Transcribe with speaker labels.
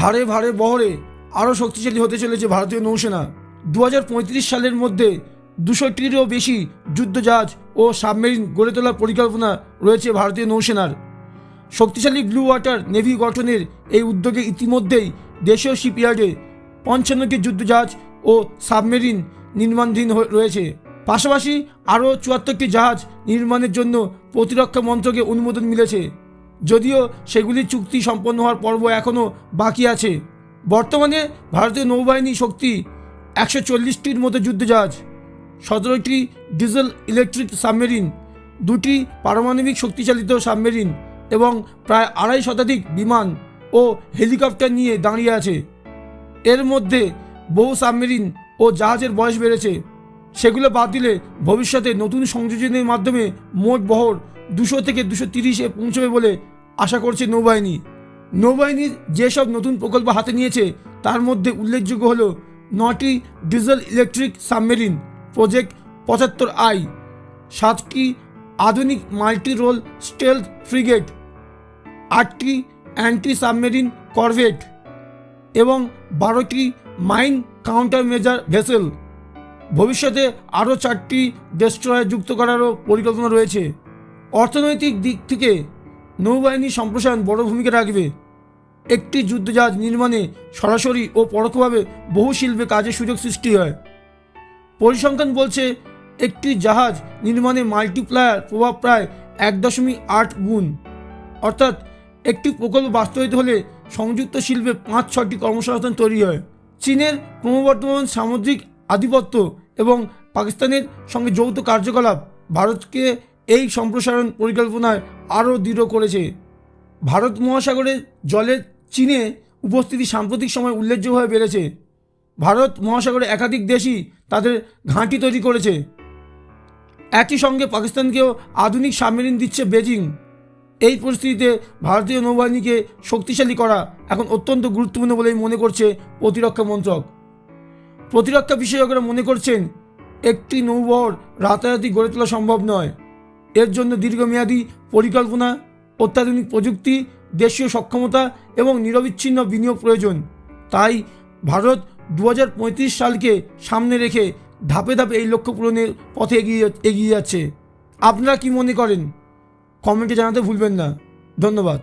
Speaker 1: ধারে ভারে বহরে আরও শক্তিশালী হতে চলেছে ভারতীয় নৌসেনা। দু হাজার পঁয়ত্রিশ সালের মধ্যে দুশোটিরও বেশি যুদ্ধজাহাজ ও সাবমেরিন গড়ে তোলার পরিকল্পনা রয়েছে ভারতীয় নৌসেনার। শক্তিশালী ব্লু ওয়াটার নেভি গঠনের এই উদ্যোগে ইতিমধ্যেই দেশীয় শিপইয়ার্ডে পঞ্চান্নটি যুদ্ধজাহাজ ও সাবমেরিন নির্মাণধীন রয়েছে। পাশাপাশি আরও চুয়াত্তরটি জাহাজ নির্মাণের জন্য প্রতিরক্ষা মন্ত্রকে অনুমোদন মিলেছে। যদিও সেগুলি চুক্তি সম্পন্ন হওয়ার পর্ব এখনও বাকি আছে। বর্তমানে ভারতীয় নৌবাহিনী শক্তি একশো চল্লিশটির মতো যুদ্ধজাহাজ, সতেরোটি ডিজেল ইলেকট্রিক সাবমেরিন, দুটি পারমাণবিক শক্তিচালিত সাবমেরিন এবং প্রায় আড়াই শতাধিক বিমান ও হেলিকপ্টার নিয়ে দাঁড়িয়ে আছে। এর মধ্যে বহু সাবমেরিন ও জাহাজের বয়স বেড়েছে। সেগুলো বাদ দিলে ভবিষ্যতে নতুন সংযোজনের মাধ্যমে মোট বহর দুশো থেকে দুশো তিরিশে পৌঁছবে বলে আশা করছে নৌবাহিনী। নৌবাহিনীর যেসব নতুন প্রকল্প হাতে নিয়েছে, তার মধ্যে উল্লেখযোগ্য হলো নটি ডিজেল ইলেকট্রিক সাবমেরিন, প্রজেক্ট পঁচাত্তর আই, সাতটি আধুনিক মাল্টি রোল স্টেলথ ফ্রিগেট, আটটি অ্যান্টি সাবমেরিন করভেট এবং বারোটি মাইন কাউন্টার মেজার ভেসেল। ভবিষ্যতে আরও চারটি ডেস্ট্রয়ার যুক্ত করারও পরিকল্পনা রয়েছে। অর্থনৈতিক দিক থেকে নৌবাহিনী সম্প্রসারণ বড় ভূমিকা রাখবে। একটি যুদ্ধজাহাজ নির্মাণে সরাসরি ও পরোক্ষভাবে বহু শিল্পে কাজের সুযোগ সৃষ্টি হয়। পরিসংখ্যান বলছে, একটি জাহাজ নির্মাণে মাল্টিপ্লায়ার প্রভাব প্রায় এক দশমিক আট গুণ। অর্থাৎ একটি প্রকল্প বাস্তবায়িত হলে সংযুক্ত শিল্পে পাঁচ ছটি কর্মসংস্থান তৈরি হয়। চীনের ক্রমবর্ধমান সামুদ্রিক আধিপত্য এবং পাকিস্তানের সঙ্গে যৌথ কার্যকলাপ, ভারতকে এই সম্প্রসারণ পরিকল্পনায় আরও দৃঢ় করেছে। ভারত মহাসাগরের জলের চীনে উপস্থিতি সাম্প্রতিক সময় উল্লেখযোগ্যভাবে বেড়েছে। ভারত মহাসাগরে একাধিক দেশই তাদের ঘাঁটি তৈরি করেছে। একই সঙ্গে পাকিস্তানকেও আধুনিক সাবমেরিন দিচ্ছে বেজিং। এই পরিস্থিতিতে ভারতীয় নৌবাহিনীকে শক্তিশালী করা এখন অত্যন্ত গুরুত্বপূর্ণ বলেই মনে করছে প্রতিরক্ষা মন্ত্রক। প্রতিরক্ষা বিশেষজ্ঞরা মনে করছেন, একটি নৌবহর রাতারাতি গড়ে তোলা সম্ভব নয়। এর জন্য দীর্ঘমেয়াদী পরিকল্পনা, অত্যাধুনিক প্রযুক্তি, দেশীয় সক্ষমতা এবং নিরবিচ্ছিন্ন বিনিয়োগ প্রয়োজন। তাই ভারত দু হাজার পঁয়ত্রিশ সালকে সামনে রেখে ধাপে ধাপে এই লক্ষ্য পূরণের পথে এগিয়ে এগিয়ে যাচ্ছে। আপনারা কি মনে করেন? কমেন্টে জানাতে ভুলবেন না। ধন্যবাদ।